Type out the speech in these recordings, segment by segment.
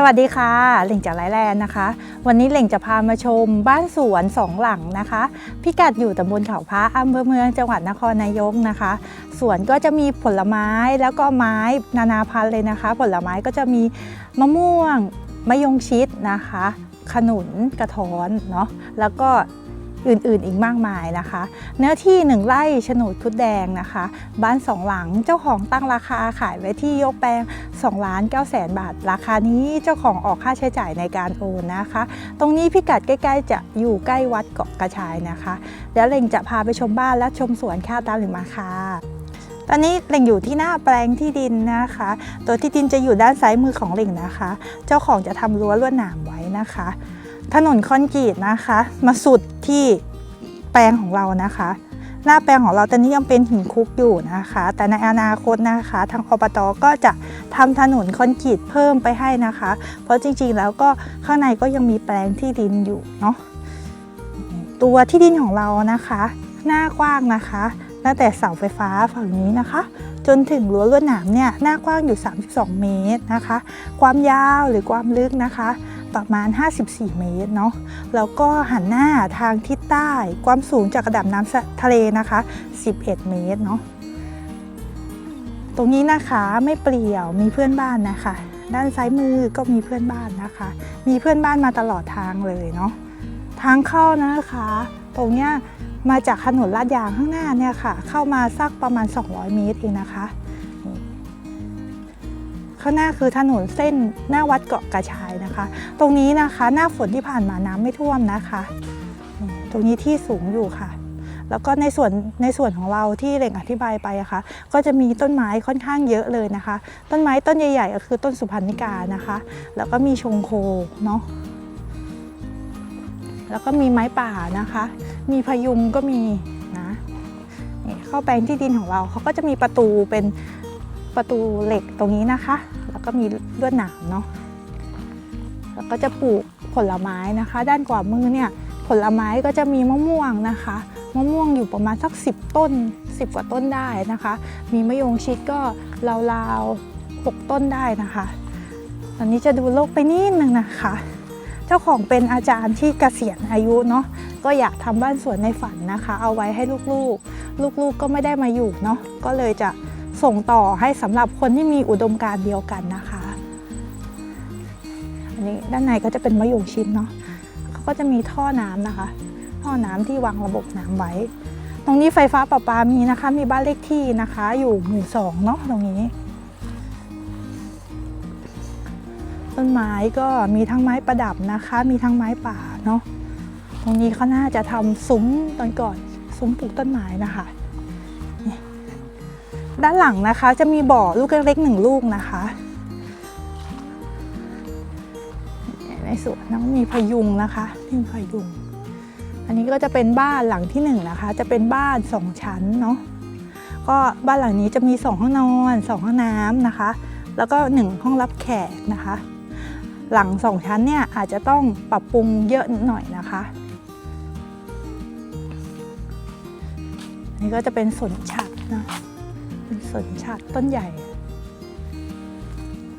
สวัสดีค่ะเหล่งจากไลแลนด์นะคะ วันนี้เหล่งจะพามาชมบ้านสวนสองหลังนะคะ พิกัดอยู่ตำบลเขาพระอำเภอเมืองจังหวัดนครนายกนะคะ สวนก็จะมีผลไม้แล้วก็ไม้นานาพันธุ์เลยนะคะ ผลไม้ก็จะมีมะม่วงมะยงชิดนะคะ ขนุนกระท้อนเนาะแล้วก็ อื่นๆอีกมากมายนะคะ เนื้อที่หนึ่งไร่โฉนดคุดแดงนะคะ บ้านสองหลังเจ้าของตั้งราคาขายไว้ที่ยกแปลง2ล้าน9แสนบาท ราคานี้เจ้าของออกค่าใช้จ่ายในการโอนนะคะ ตรงนี้พิกัดใกล้ๆ จะอยู่ใกล้วัดเกาะกระชายนะคะ แล้วเล็งจะพาไปชมบ้านและชมสวนข้าตามหรือมาค่ะตอนนี้เล็งอยู่ที่หน้าแปลงที่ดินนะคะ ตัวที่ดินจะอยู่ด้านซ้ายมือของเล็งนะคะ เจ้าของจะทำรั้วลวดหนามไว้นะคะ ถนนคอนกรีตนะคะ มาสุดที่แปลงของเรานะคะ หน้าแปลงของเราตอนนี้ยังเป็นหินคุกอยู่นะคะ แต่ในอนาคตนะคะ ทางอบตก็จะทำถนนคอนกรีตเพิ่มไปให้นะคะ เพราะจริงๆแล้วก็ข้างในก็ยังมีแปลงที่ดินอยู่เนาะตัวที่ดินของเรานะคะ หน้ากว้างนะคะตั้งแต่เสาไฟฟ้าฝั่งนี้นะคะ จนถึงรั้วลวดหนามเนี่ยหน้ากว้างอยู่ 32 เมตรนะคะ ความยาวหรือความลึกนะคะ ประมาณ 54 เมตรเนาะแล้วก็หันหน้าทางทิศใต้ความสูงจากระดับน้ำทะเลนะคะ 11 เมตรเนาะตรงนี้นะคะไม่เปลี่ยวมีเพื่อนบ้านนะคะ ด้านซ้ายมือก็มีเพื่อนบ้านนะคะ มีเพื่อนบ้านมาตลอดทางเลยเนาะทางเข้านะคะ ตรงเนี้ยมาจากถนนลาดยางข้างหน้าเนี่ยค่ะ เข้ามาสักประมาณ 200 เมตรเองนะคะ ข้างหน้าคือถนนเส้นหน้าวัดเกาะกระชายนะคะ ตรงนี้นะคะหน้าฝนที่ผ่านมาน้ำไม่ท่วมนะคะ ตรงนี้ที่สูงอยู่ค่ะ แล้วก็ในส่วนในส่วนของเราที่เร่งอธิบายไปอะคะก็จะมีต้นไม้ค่อนข้างเยอะเลยนะคะ ต้นไม้ต้นใหญ่ๆก็คือต้นสุพรรณิกานะคะ แล้วก็มีชงโคเนาะแล้วก็มีไม้ป่านะคะ มีพยุงก็มีนะนี่เข้าแปลงที่ดินของเราเขาก็จะมีประตูเป็น ประตูเหล็กตรงนี้นะคะ แล้วก็มีลวดหนามเนาะแล้วก็จะปลูกผลไม้นะคะ ด้านขวามือเนี่ยผลไม้ก็จะมีมะม่วงนะคะมะม่วงอยู่ประมาณสัก 10 ต้น 10 กว่าต้นได้นะคะ มีมะยงชิดก็ราวๆ6ต้นได้นะคะตอนนี้จะดูโลกไปนิดนึงนะคะ เจ้าของเป็นอาจารย์ที่เกษียณอายุเนาะก็อยากทำบ้านสวนในฝันนะคะ เอาไว้ให้ลูกๆ ลูกๆก็ไม่ได้มาอยู่เนาะก็เลยจะ ส่งต่อให้สำหรับคนที่มีอุดมการณ์เดียวกันนะคะ อันนี้ด้านในก็จะเป็นมะยงชิดเนาะเขาก็จะมีท่อน้ำนะคะ ท่อน้ำที่วางระบบน้ำไว้ ตรงนี้ไฟฟ้าประปามีนะคะ มีบ้านเลขที่นะคะ อยู่หมู่สองเนาะตรงนี้ต้นไม้ก็มีทั้งไม้ประดับนะคะ มีทั้งไม้ป่าเนาะ ตรงนี้เขาน่าจะทำซุ้มตอนก่อน ซุ้มปลูกต้นไม้นะคะ ด้านหลังนะคะจะมีบ่อลูกเล็กๆหนึ่งลูกนะคะ ในสวนน้องมีพยุงนะคะนี่พยุง อันนี้ก็จะเป็นบ้านหลังที่หนึ่งนะคะ จะเป็นบ้านสองชั้นเนาะก็บ้านหลังนี้จะมีสองห้องนอนสองห้องน้ำนะคะ แล้วก็หนึ่งห้องรับแขกนะคะ หลังสองชั้นเนี่ยอาจจะต้องปรับปรุงเยอะหน่อยนะคะนี่ก็จะเป็นสวนฉัดนะ สวนฉัดต้นใหญ่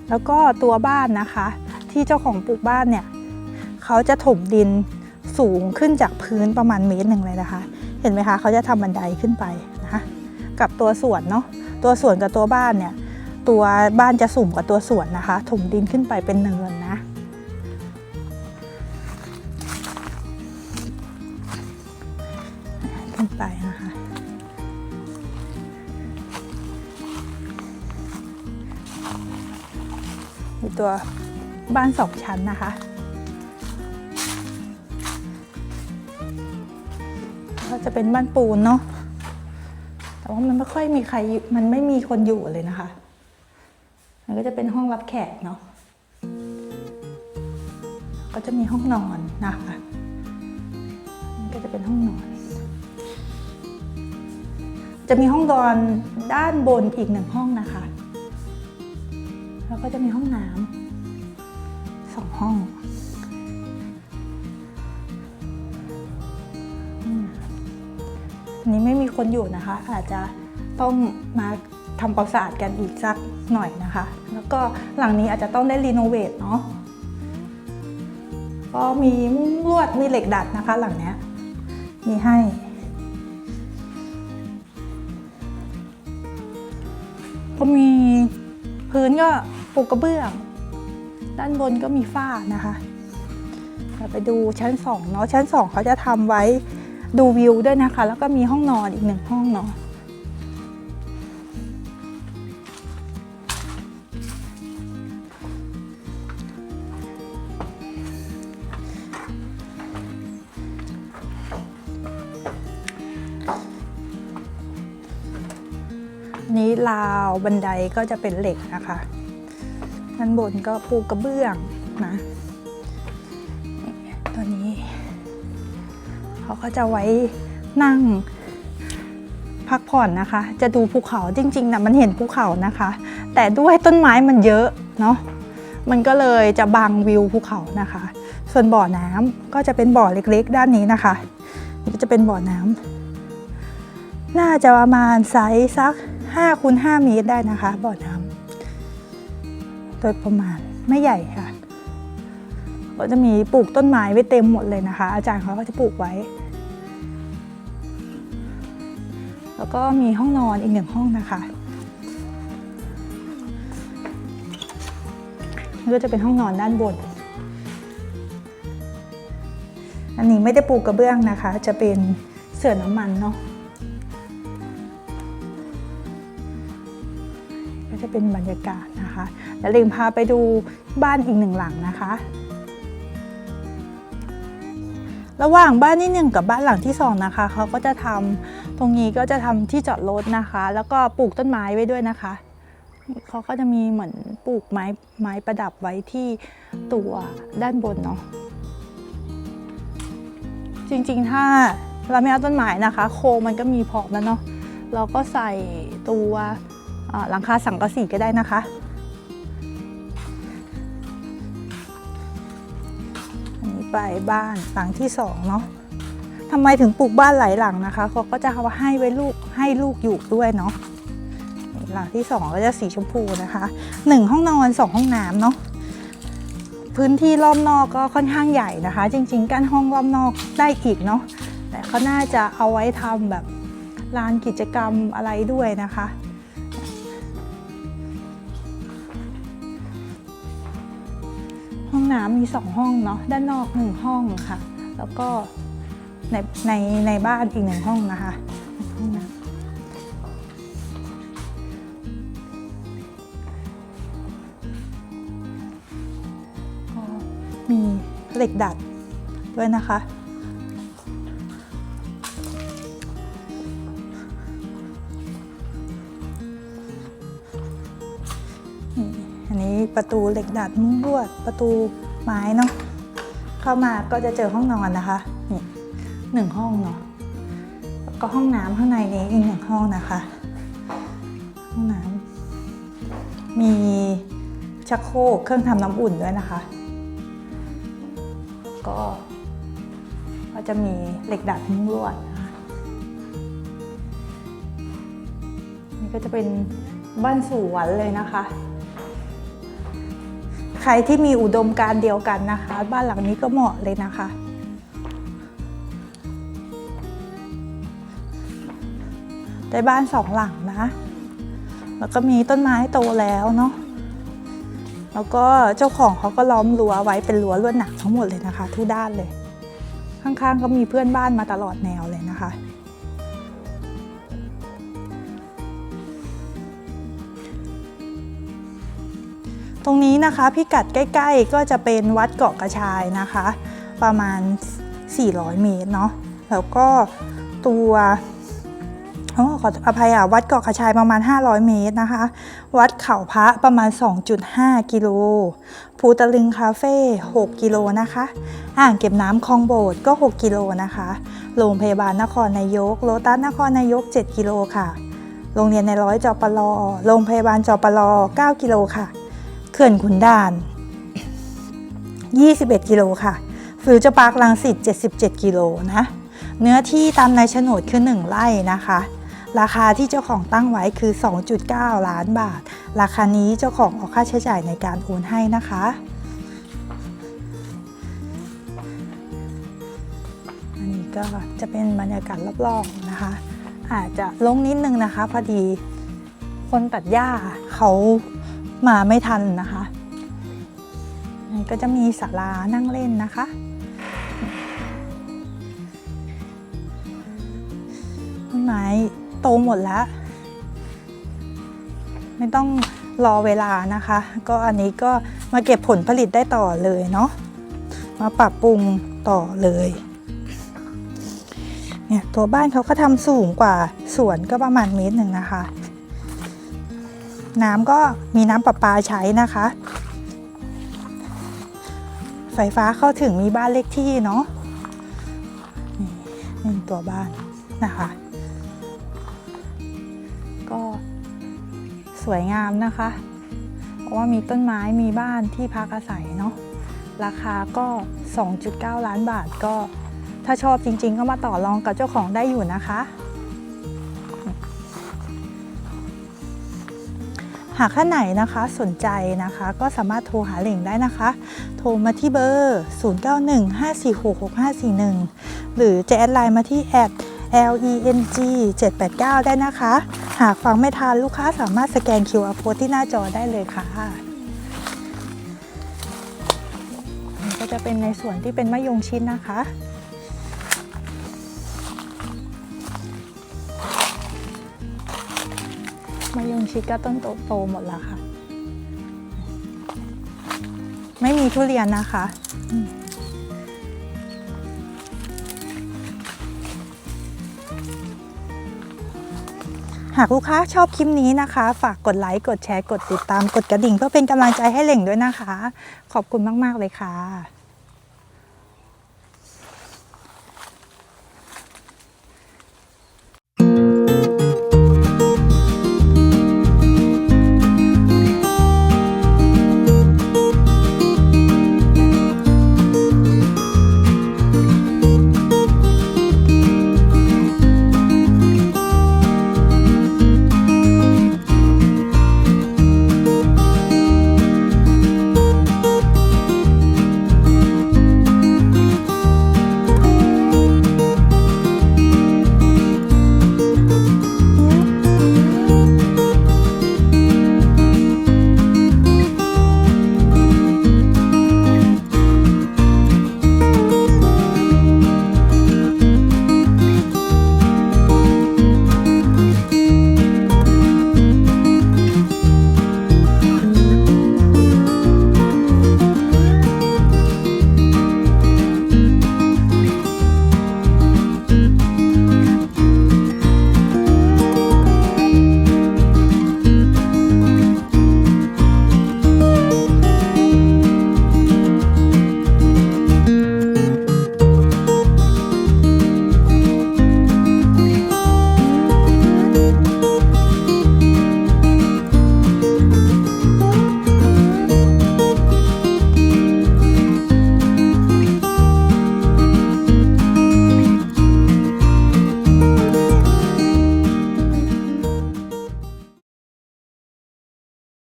แล้วก็ตัวบ้านนะคะ ที่เจ้าของปลูกบ้านเนี่ยเขาจะถมดินสูงขึ้นจากพื้นประมาณเมตรหนึ่งเลยนะคะ เห็นไหมคะเขาจะทำบันไดขึ้นไปนะคะกับตัวสวนเนาะตัวสวนกับตัวบ้านเนี่ยตัวบ้านจะสูงกว่าตัวสวนนะคะ ถมดินขึ้นไปเป็นเนิน ตัวบ้านสองชั้นนะคะ ก็จะเป็นบ้านปูนเนาะแต่ว่ามันไม่ค่อยมีใครมันไม่มีคนอยู่เลยนะคะ มันก็จะเป็นห้องรับแขกเนาะก็จะมีห้องนอนนะคะก็จะเป็นห้องนอน จะมีห้องนอนด้านบนอีกหนึ่งห้องนะคะ แล้วก็จะมีห้องน้ำสองห้องอันนี้ไม่มีคนอยู่นะคะ อาจจะต้องมาทำความสะอาดกันอีกสักหน่อยนะคะ แล้วก็หลังนี้อาจจะต้องได้รีโนเวทเนาะก็มีมุ้งลวดมีเหล็กดัดนะคะ หลังเนี้ยมีให้ก็มีพื้นก็ ปูกระเบื้อง ด้านบนก็มีฝ้านะคะเราไปดูชั้นสองเนาะชั้นสองเขาจะทำไว้ดูวิวด้วยนะคะ แล้วก็มีห้องนอนอีกหนึ่งห้องนอนอันนี้ราวบันไดก็จะเป็นเหล็กนะคะ ด้านบนก็ปูกระเบื้องนะตัวนี้ เขาก็จะไว้นั่งพักผ่อนนะคะ จะดูภูเขาจริงๆนะมันเห็นภูเขานะคะ แต่ด้วยต้นไม้มันเยอะเนาะมันก็เลยจะบังวิวภูเขานะคะ ส่วนบ่อน้ำก็จะเป็นบ่อเล็กๆ ด้านนี้นะคะนี่ก็จะเป็นบ่อน้ำน่าจะประมาณไซส์สัก5คูณ5เมตรได้นะคะ บ่อน้ำ โดยประมาณไม่ใหญ่ค่ะ ก็จะมีปลูกต้นไม้ไว้เต็มหมดเลยนะคะ อาจารย์เขาก็จะปลูกไว้ แล้วก็มีห้องนอนอีกหนึ่งห้องนะคะนี่ก็จะเป็นห้องนอนด้านบน อันนี้ไม่ได้ปูกระเบื้องนะคะ จะเป็นเสื่อน้ำมันเนาะ ก็จะเป็นบรรยากาศ แล้วเริงพาไปดูบ้านอีกหนึ่งหลังนะคะ ระหว่างบ้านที่หนึ่งกับบ้านหลังที่สองนะคะเขาก็จะทำตรงนี้ก็จะทำที่จอดรถนะคะ แล้วก็ปลูกต้นไม้ไว้ด้วยนะคะเขาก็จะมีเหมือนปลูกไม้ไม้ประดับไว้ที่ตัวด้านบนเนาะจริงๆ ถ้าเราไม่เอาต้นไม้นะคะ โคมันก็มีพรอมแล้วเนาะเราก็ใส่ตัวหลังคาสังกะสีก็ได้นะคะ อันนี้ไปบ้านหลังที่สองเนาะทำไมถึงปลูกบ้านหลายหลังนะคะเขาก็จะเอาให้ไว้ลูกให้ลูกอยู่ด้วยเนาะหลังที่สองก็จะสีชมพูนะคะหนึ่งห้องนอนสองห้องน้ำเนาะพื้นที่รอบนอกก็ค่อนข้างใหญ่นะคะ จริง ๆกั้นห้องรอบนอกได้อีกเนาะแต่เขาน่าจะเอาไว้ทำแบบลานกิจกรรมอะไรด้วยนะคะ น้ำมีสองห้องเนาะด้านนอกหนึ่งห้องค่ะ แล้วก็ในในในบ้านอีกหนึ่งห้องนะคะห้องน้ำก็มีเหล็กดัดด้วยนะคะ ประตูเหล็กดัดมุ้งลวดประตูไม้เนาะเข้ามาก็จะเจอห้องนอนนะคะนี่หนึ่งห้องเนาะแล้วก็ห้องน้ำข้างในนี้อีกหนึ่งห้องนะคะ ห้องน้ำมีชักโครกเครื่องทำน้ำอุ่นด้วยนะคะ ก็ก็จะมีเหล็กดัดมุ้งลวดนะคะนี่ก็จะเป็นบ้านสวนเลยนะคะ ใครที่มีอุดมการเดียวกันนะคะ บ้านหลังนี้ก็เหมาะเลยนะคะ ได้บ้านสองหลังนะ แล้วก็มีต้นไม้โตแล้วเนาะแล้วก็เจ้าของเขาก็ล้อมรั้วไว้เป็นรั้วลวดหนักทั้งหมดเลยนะคะ ทุกด้านเลย ข้างๆก็มีเพื่อนบ้านมาตลอดแนวเลยนะคะ รงนี้นะคะพิกัดใกล้ๆ ก็จะเป็นวัดเกาะกระชายนะคะ ประมาณ 400 เมตรเนาะแล้วก็ตัวอขออภัยอะวัดเกาะกระชายประมาณ 500 เมตรนะคะ วัดเขาพระประมาณ 2.5 กิโลภูตะลึงคาเฟ่6กิโลนะคะอ่างเก็บน้ำคลองโบสก็ 6 กิโลนะคะโรงพยาบาลนครนายกโลตัสนครนายก 7 กิโลค่ะ โรงเรียนในร้อยจอปลโรงพยาบาลจอปล9กิโลค่ะ ขื่อนขุนด่าน 21 กิโลค่ะ ฟิวเจอร์พาร์คลังสิต77 กิโลนะ เนื้อที่ตามในโฉนดคือ 1 ไร่นะคะ ราคาที่เจ้าของตั้งไว้คือ 2.9 ล้านบาท ราคานี้เจ้าของออกค่าใช้จ่ายในการโอนให้นะคะอันนี้ก็จะเป็นบรรยากาศรอบๆนะคะ อาจจะลงนิดนึงนะคะพอดีคนตัดหญ้าเขา มาไม่ทันนะคะก็จะมีศาลานั่งเล่นนะคะ ต้นไม้โตหมดแล้ว ไม่ต้องรอเวลานะคะ ก็อันนี้ก็มาเก็บผลผลิตได้ต่อเลยเนาะ มาปรับปรุงต่อเลย เนี่ยตัวบ้านเขาก็ทำสูงกว่าสวนก็ประมาณเมตรหนึ่งนะคะ น้ำก็มีน้ำประปาใช้นะคะ ไฟฟ้าเข้าถึงมีบ้านเลขที่เนาะนี่นี่ตัวบ้านนะคะ ก็สวยงามนะคะ เพราะว่ามีต้นไม้มีบ้านที่พักอาศัยเนาะราคาก็ 2.9 ล้านบาทก็ ถ้าชอบจริง ๆ ก็มาต่อรองกับเจ้าของได้อยู่นะคะ หากท่านไหนนะคะสนใจนะคะก็สามารถโทรหาเหล่งได้นะคะ โทรมาที่เบอร์ 0915466541 หรือจะแอดไลน์มาที่แอด leng 789 ได้นะคะ หากฟังไม่ทันลูกค้าสามารถสแกน QR code ที่หน้าจอได้เลยค่ะก็จะเป็นในส่วนที่เป็นมะยงชิดนะคะ ชิดก็ต้นโตหมดแล้วค่ะ ไม่มีทุเรียนนะคะหากลูกค้าชอบคลิปนี้นะคะ ฝากกดไลค์ กดแชร์ กดติดตาม กดกระดิ่ง เพื่อเป็นกำลังใจให้เหล่งด้วยนะคะ ขอบคุณมาก ๆ เลยค่ะ